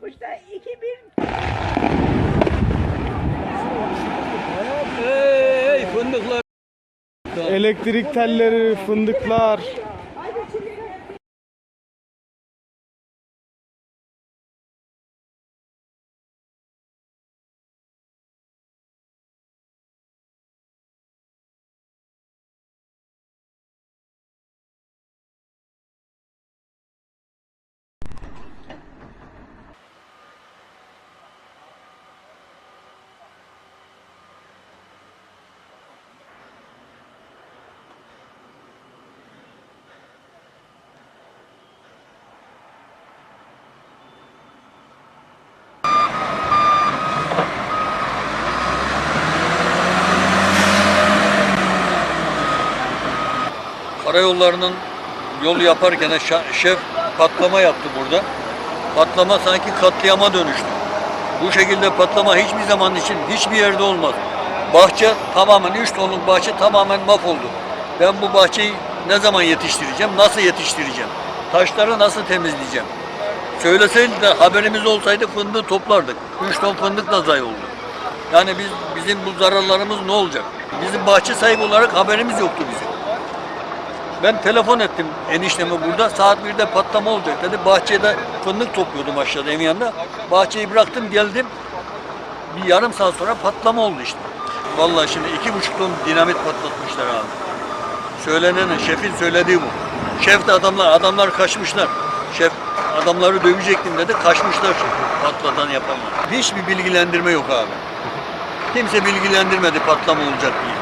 60'ta 2000 Hey fındıklar. Elektrik telleri, fındıklar. Karayollarının yol yaparken şef patlama yaptı burada. Patlama sanki katliama dönüştü. Bu şekilde patlama hiçbir zaman için hiçbir yerde olmaz. Bahçe tamamen 3 tonluk bahçe tamamen mahvoldu. Ben bu bahçeyi ne zaman yetiştireceğim? Nasıl yetiştireceğim? Taşları nasıl temizleyeceğim? Söyleseydi de haberimiz olsaydı fındığı toplardık. 3 ton fındık da zayi oldu. Yani biz bizim bu zararlarımız ne olacak? Bizim bahçe sahibi olarak haberimiz yoktu bizim. Ben telefon ettim enişteme burada. Saat 1'de patlama olacak dedi. Bahçede fındık topluyordum aşağıda evin yanında. Bahçeyi bıraktım geldim. Bir yarım saat sonra patlama oldu işte. Vallahi şimdi iki buçuk ton dinamit patlatmışlar abi. Söylenen, şefin söylediği bu. Şef de adamlar, adamlar kaçmışlar. Şef adamları dövecektim dedi, kaçmışlar şefi. Patlatan yapanlar. Hiçbir bilgilendirme yok abi. Kimse bilgilendirmedi patlama olacak diye.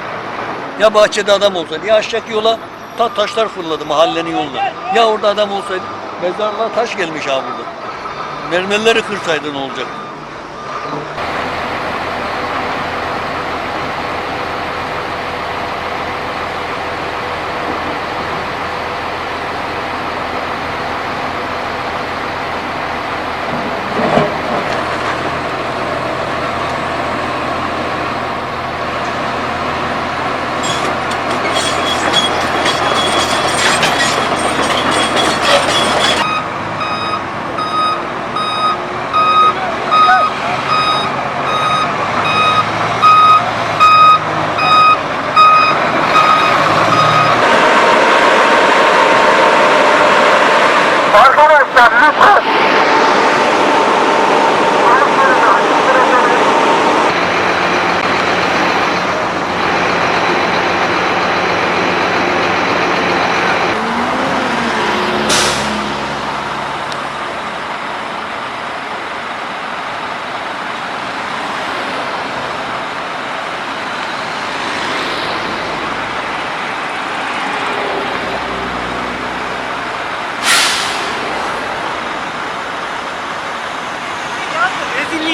Ya bahçede adam olsaydı ya aşağıdaki yola ta taşlar fırladı mahallenin yoluna. Ya orada adam olsaydı mezarlığa taş gelmiş abi burada. Mermerleri kırsaydı ne olacak? estas luces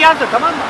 Rezilliği yazdı tamam mı?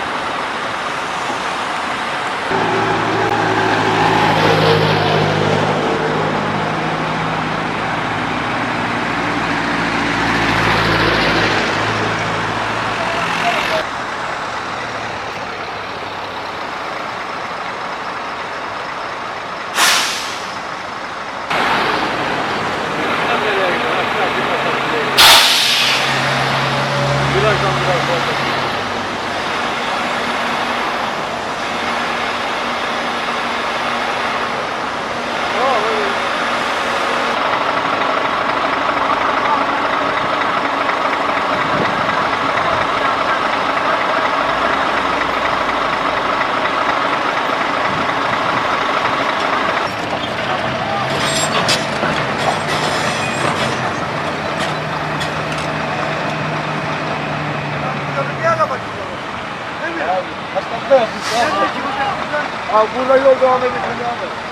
Abi burada yol devam edin. Devam edin.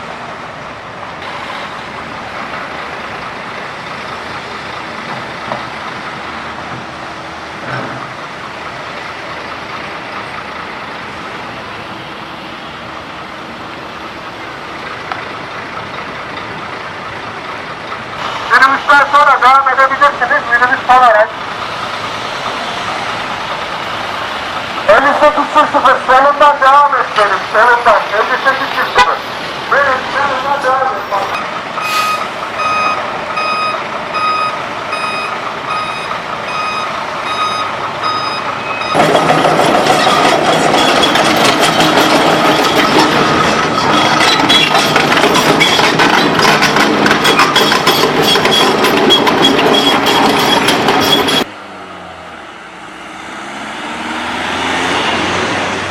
Minibüsten sonra devam edebilirsiniz. Minibüs son araç. 5800 solundan